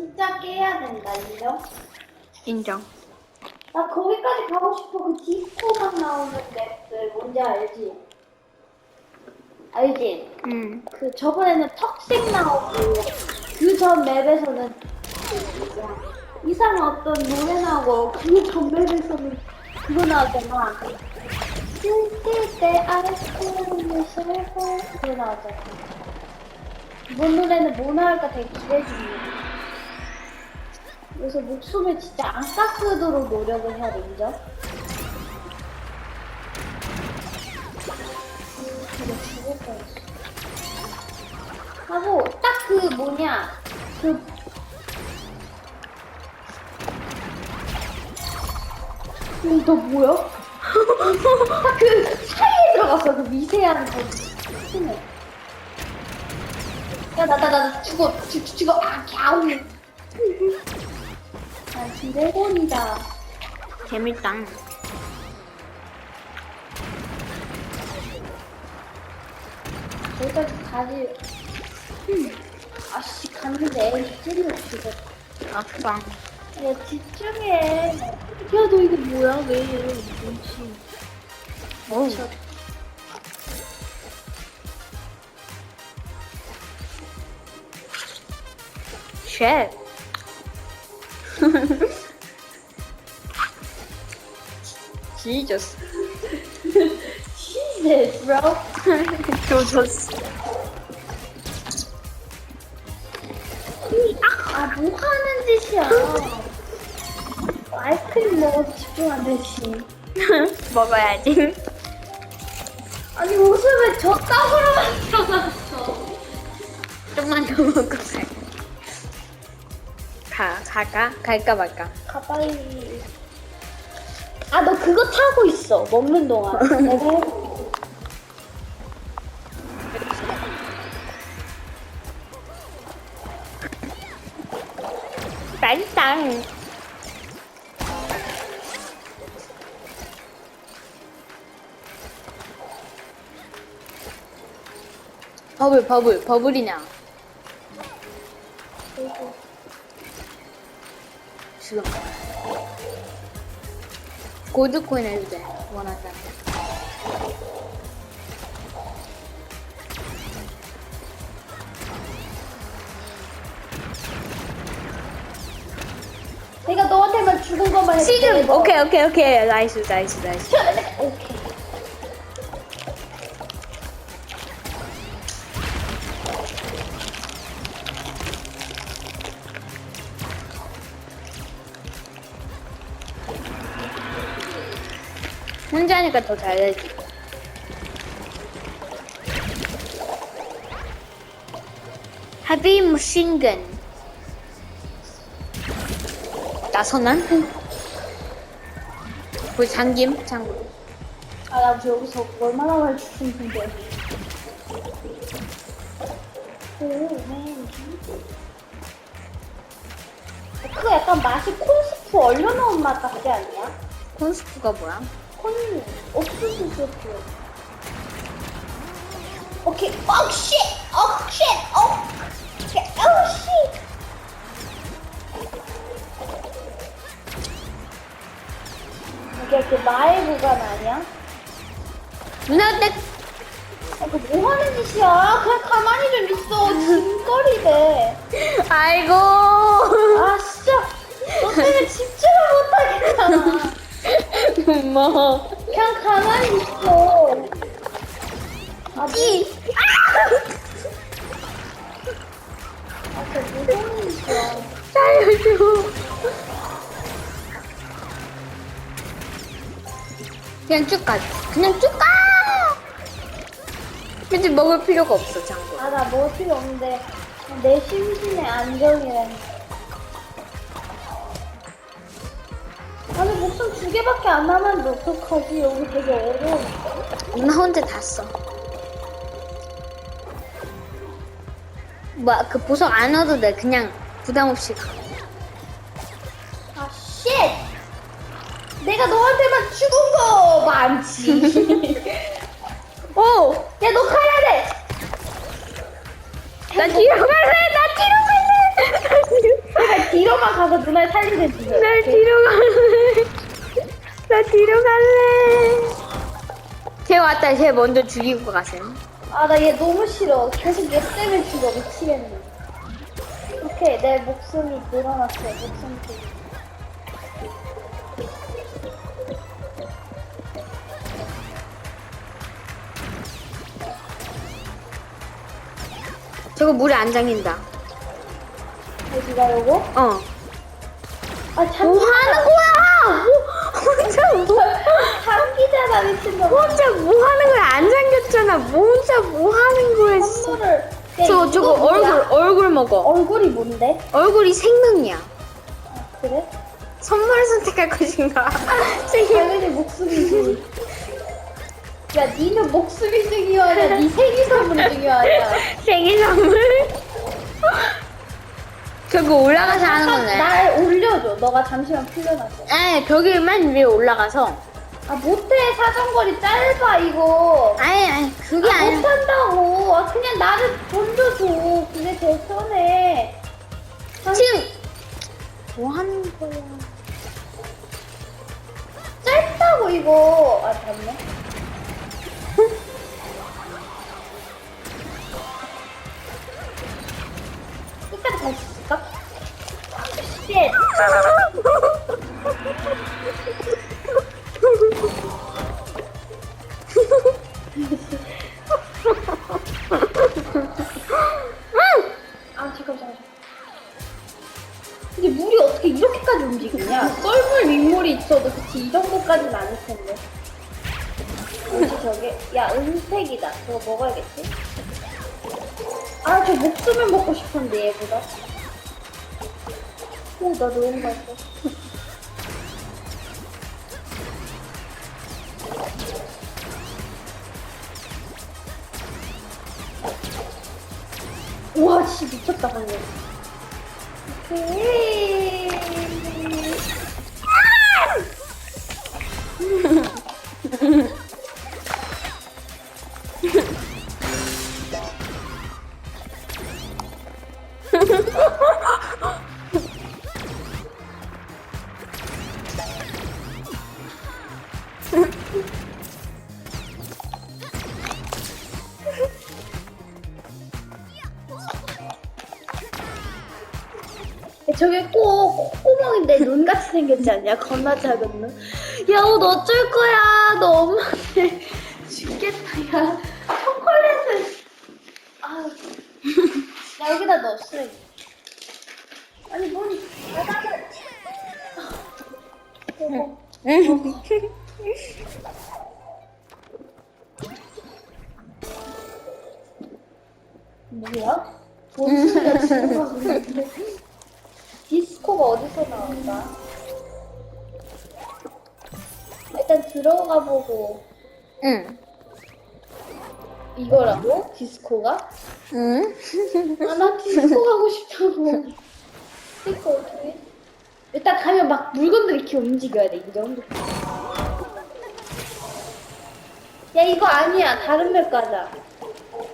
진짜 깨야 된다, 인정? 인정. 나 거기까지 가고 싶어. 그 디스코만 나오는 맵들 뭔지 알지? 알지? 음. 그 저번에는 턱색 나오고 그 전 맵에서는 이상한 어떤 노래 나오고 그 전 맵에서는 그거 나왔잖아. 쓸때 아이스크림을 썰고 그거 나왔잖아. 이번 노래는 뭐 나올까 되게 기대 중이야. 그래서 목숨을 진짜 안 깎도록 노력을 해야 돼, 인정? 이거 죽을 뻔했어. 하고 딱 그 뭐냐 그 음, 너 뭐야? 딱 그 사이에 들어갔어 그 미세한 그 틈에 야나 나 나 죽어 죽 죽어 아 갸우 아 드래곤이다 재밌다. 여기까지 가지 음. 아씨 갔는데 애 찔러 죽어 아빠. 야 집중해 야 너 이거 뭐야 왜 이래 눈치 오. 쉣. Jesus. Jesus bro 조졌어. 아 뭐 하는 짓이야 아이스크림 먹어서 집중 안 되지 먹어야지. 아니 웃음을 저 땅으로 만들어놨어 좀만 더 갈. 가, 갈까? 갈까 말까? 가 빨리 아 너 그거 타고 있어 먹는 동안. 맛있다. 버블, 버블, 버블이냐? 지금. 골드코인 해도 돼. 원한다면. 내가 너한테만 죽은 것만! 돼, 너. 오케이, 오케이, 오케이. 나이스, 나이스, 나이스. 오케이 하니까 더 잘되지. 헤비 머신건. 나선한? 그 장김? 장구. 아나 여기서 얼마나 많이 죽는데 그 약간 맛이 콘스프 얼려놓은 맛 같지 않냐? 콘스프가 뭐야? 콘 옥수수 스프 오케이 어 씨 어 씨 어 오케이 어 씨 이게 그 나의 구간 아니야? 누나 내 아, 그 뭐 하는 짓이야? 그냥 가만히 좀 있어. 짐거리대. 아이고. 아, 진짜. 너 때문에 집중을 못하겠잖아. 엄마. 그냥 가만히 있어. 아, 이. 아, 뭐 하는 짓이야. 살려줘. 그냥 쭉 가. 그냥 쭉 가. 근데 먹을 필요가 없어, 장구. 아, 나뭐 필요 없는데. 내 심신의 안정이래. 아니, 목숨 두 개밖에 안 남았는데 어떡하지? 여기 되게 어려워. 누나 혼자 다 써. 뭐야, 그 보석 안 얻어도 돼. 그냥 부담 없이 가. 아, 쉣! 내가 너한테만 죽은 거 많지. 오! 야, 너 가야 돼! 나 뒤로 갈래! 나 뒤로 갈래! 살리는 중. 나 뒤로 갈래. 나 뒤로 갈래. 쟤 왔다. 쟤 먼저 죽이고 가셈. 아, 나 얘 너무 싫어. 계속 얘 때문에 죽어. 미치겠네. 오케이, 내 목숨이 늘어났어. 목숨 좀. 저거 물에 안 잠긴다. 어디가 요거? 어. 아, 잠, 뭐 하는 거야? 혼자 뭐, 잠기잖아, 미친놈. 혼자 뭐 하는 거야? 안 잠겼잖아. 뭐 혼자 뭐 하는 거야? 씨. 선물을. 야, 저, 이거 저거 뭐야? 얼굴, 얼굴 먹어. 얼굴이 뭔데? 얼굴이 생명이야. 그래? 선물을 선택할 것인가? 생명. 당연히 목숨이지. 야, 니는 목숨이 중요하냐? 니 생일 선물이 중요하냐? 생일 선물? 저거 올라가서 하는 아, 거네. 날 올려줘. 너가 잠시만 풀려놨어. 에, 벽에만 위에 올라가서. 아, 못해. 사정거리 짧아, 이거. 아니, 아니, 그게 아, 아니야. 못한다고. 아, 그냥 나를 던져줘. 그게 제일 편해. 지금, 뭐 하는 거야? 짧다고, 이거. 아, 갈수 있을까? 쉣. 아, 잠깐, 잠깐. 근데 물이 어떻게 이렇게까지 움직이냐? 썰물 윗물이 있어도 그치, 이 정도까지는 아닐 텐데. 뭐지, 저게? 야, 은색이다. 저거 먹어야겠지? 아, 저 목숨을 먹고 싶은데, 얘보다. 오, 나 너무 맛있어. 우와, 씨, 미쳤다, 방금. 오케이. 저게 꼭 콧구멍인데 눈같이 생겼지 않냐? 겁나 작은 눈. 야, 옷 어쩔 거야? 너 엄마한테 죽겠다, 야. 초콜릿을. 아, 야, 여기다 넣어, 쓰레기. 아니, 뭔, 나가는. 어, 뭐야? 뭔 소리야, 지금. 디스코가 어디서 나온다? 일단 들어가 보고 응. 이거라고? 디스코가? 응? 아 나 디스코 가고 싶다고 디스코 어떻게? 일단 가면 막 물건들 이렇게 움직여야 돼 이 정도 야 이거 아니야 다른 맵 가자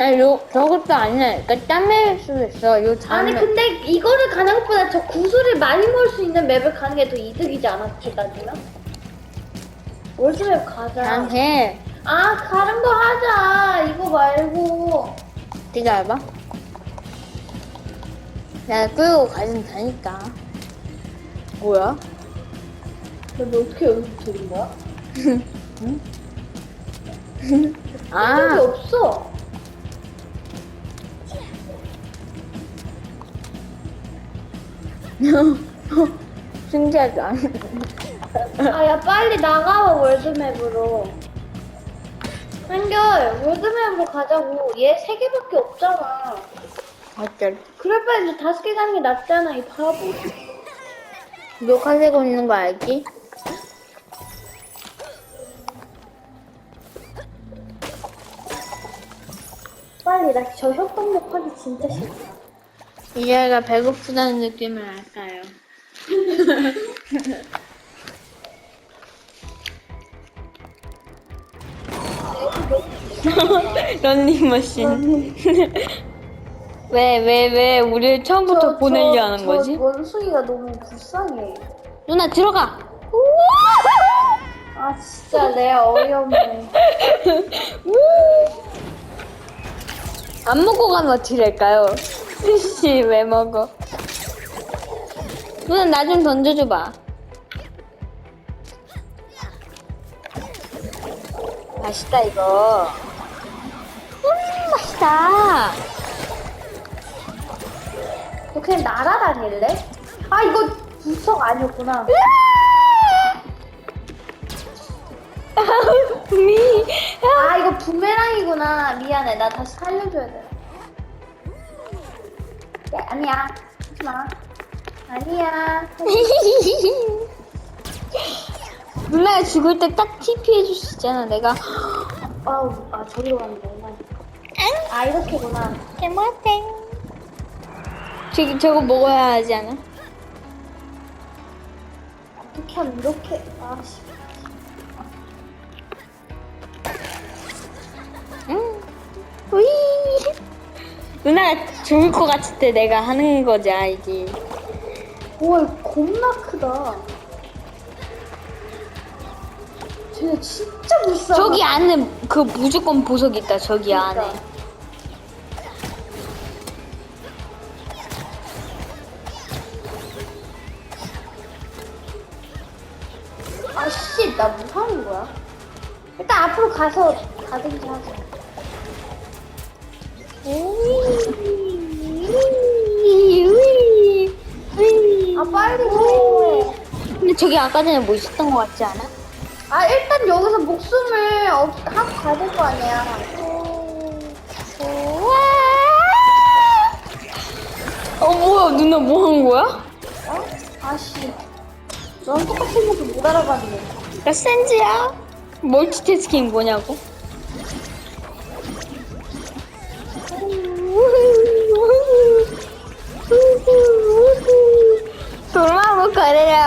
아, 요, 저것도 아니야. 그러니까 딴 맵일 수도 있어. 요 아니 다른 맵. 근데 이거를 가는 것보다 저 구슬을 많이 모을 수 있는 맵을 가는 게 더 이득이지 않았지 나지나? 월드맵 가자 나한테 아 다른 거 하자 이거 말고 기다려봐. 내가 끌고 가준다니까. 뭐야? 근데 어떻게 여기서 들은 거야? 적이 아, 없어 신기하지 않아? 아 야 빨리 나가와 월드맵으로 한결 월드맵으로 가자고 얘 세 개밖에 없잖아 어쩔. 그럴 바에 이제 다섯 개 가는 게 낫잖아 이 바보 녹화되고 있는 거 알지? 빨리 나 저 협동력 하기 진짜 싫어 이 아이가 배고프다는 느낌을 알까요? 런닝머신. 왜, 왜, 왜 우리를 처음부터 보내려 하는 거지? 저 원숭이가 너무 불쌍해. 누나 들어가. 아 진짜 내가 어이없네. 안 먹고 가면 어떻게 될까요? 씨, 왜 먹어? 누나 나 좀 던져줘봐. 맛있다 이거. 음 맛있다. 너 그냥 날아다닐래? 아 이거 부석 아니었구나. 미. 아 이거 부메랑이구나. 미안해. 나 다시 살려줘야 돼. 야, 아니야. 하지 마. 아니야. 누나가 죽을 때 딱 TP 해줄 수 있잖아. 내가 아우 아 저리로 가면 너무 아 이렇게구나. 개맛땡. 저기 저거 먹어야 하지 않아? 어떻게 하면 이렇게 아 씨. 누나가 죽을 것 같을 때 내가 하는 거지 알지? 와 이거 겁나 크다. 쟤네 진짜 불쌍해. 저기 안에 그 무조건 보석 있다. 저기 안에. 나 저기 아까 전에 뭐 있었던 것 같지 않아? 아 일단 여기서 목숨을 어, 하고 가야 될 거 아니야. 어 뭐야 누나 뭐 한 거야? 어? 아씨. 넌 똑같은 것도 못 알아봤네. 나 센지야. 멀티태스킹 뭐냐고?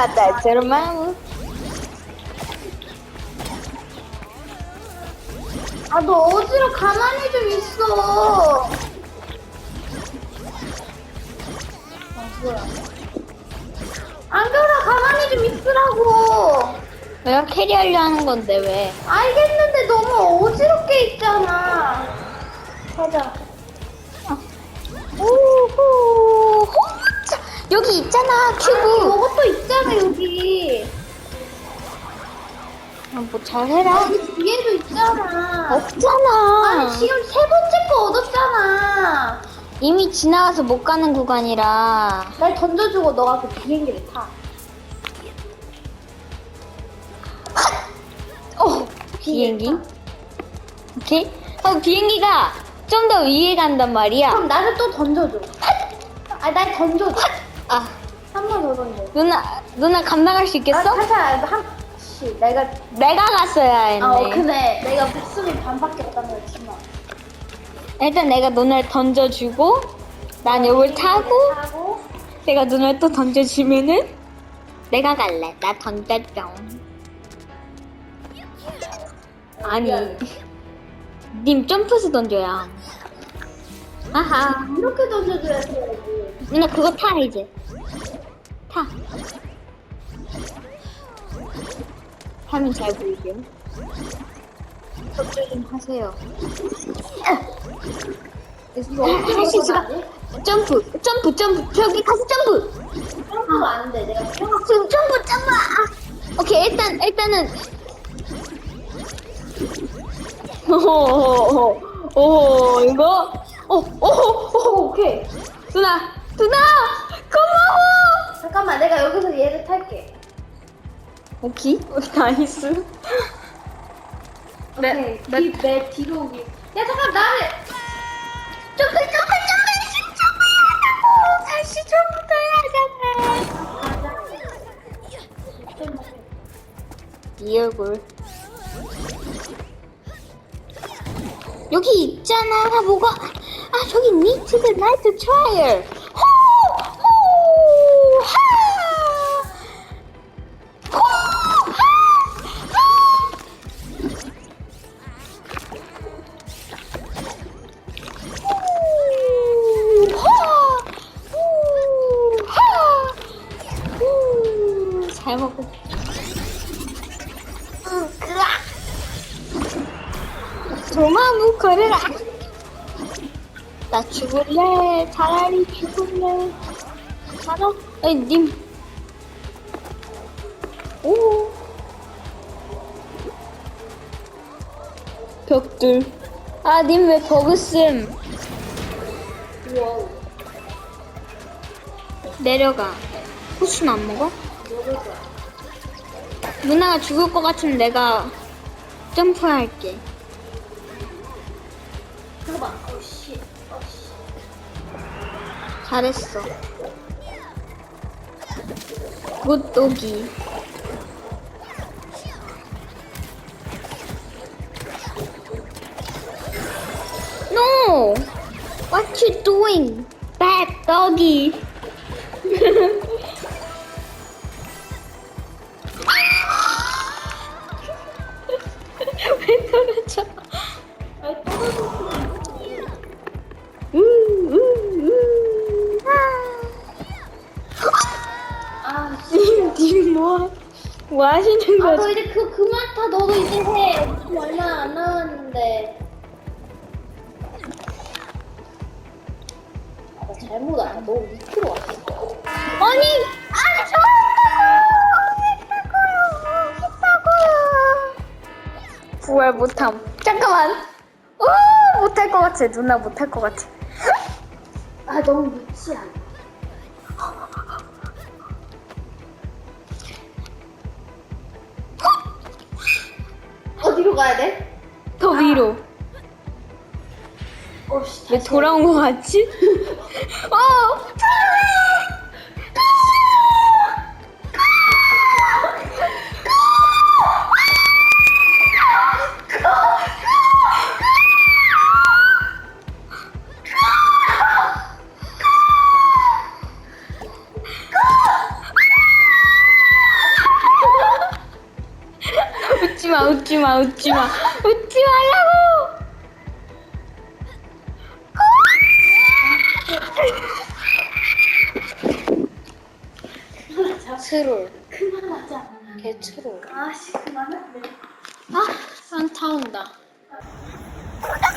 Avatar, dormamos. 아너 어디로 가만히 좀 있어. 아 뭐야? 안경아 가만히 좀 있으라고. 내가 캐리하려 하는 건데 왜? 알겠는데 너무 어지럽게 있잖아. 가자. 오호, 호자 여기 있잖아 아니, 큐브. 이것도 있잖아 여기. 아, 뭐 잘해라. 여기 뒤에도 있잖아. 없잖아. 아니 지금 세 번째 거 얻었잖아. 이미 지나가서 못 가는 구간이라. 날 던져주고 너가 그 비행기를 타. 어, 비행기? 오케이. 어, 비행기가 좀 더 위에 간단 말이야. 그럼 나를 또 던져줘. 아, 날 던져줘. 아, 한번더 던져. 누나, 누나 감당할 수 있겠어? 아, 살살 한, 씨, 내가, 내가 갔어야 했네. 아, 어, 그래. 내가 목숨이 반밖에 없다는 걸 치마. 일단 내가 누나를 던져주고, 난 이걸 타고, 타고, 내가 누나를 또 던져주면은, 내가 갈래. 나 던졌죠. 아니, 님 점프해서 던져야. 아하. 이렇게 던져줘야지. 누나 그거 타 이제 타 하면 잘 보이게 협조 좀 하세요 이거 할수 있을까? 점프 점프 점프 저기 가서 점프 점프가 안 돼. 내가 평 지금 점프 점프 아. 오케이 일단 일단은 오호호호 오 이거 오오오 오케이. 누나 누나 고마워 잠깐만, 내가 여기서 얘를 탈게. 오케이 나이스 오케이. 뒤, 내 뒤로 오기. 야, 잠깐, 나를. 점프 점프 점프 점프 해야 한다고 다시 점프도 해야 하잖아 이 얼굴 여기 있잖아 뭐가 아 저기 need the night trial 도마무 거려라. 나 죽을래. 차라리 죽을래. 살아? 아니 님. 오. 벽돌. 아, 님 왜 버그씀? 와우. 내려가. 호수는 안 먹어? 누나가 죽을 것 같으면 내가 점프할게. 잠깐만. 어씨. 어 씨. 잘했어. 굿도기. No! What you doing? Bad doggy. 뭐 하시는 아, 거죠? 너 이제 그 그만 타. 너도 이제 해. 좀 얼마 안 남았는데. 아, 나 잘못 알아. 너 밑으로 왔어. 아니, 아니! 했다고요! 했다고요! 부활 못함. 잠깐만. 오, 못할 것 같아. 누나 못할 것 같아. 아, 너무 않 왜 돌아온 것 같지? 어! 웃지 마, 웃지 마, 웃지 마. 웃지 말라고! 트롤. 그만하자. 개 트롤. 아씨 그만할래. 네. 아, 안 타온다. 아!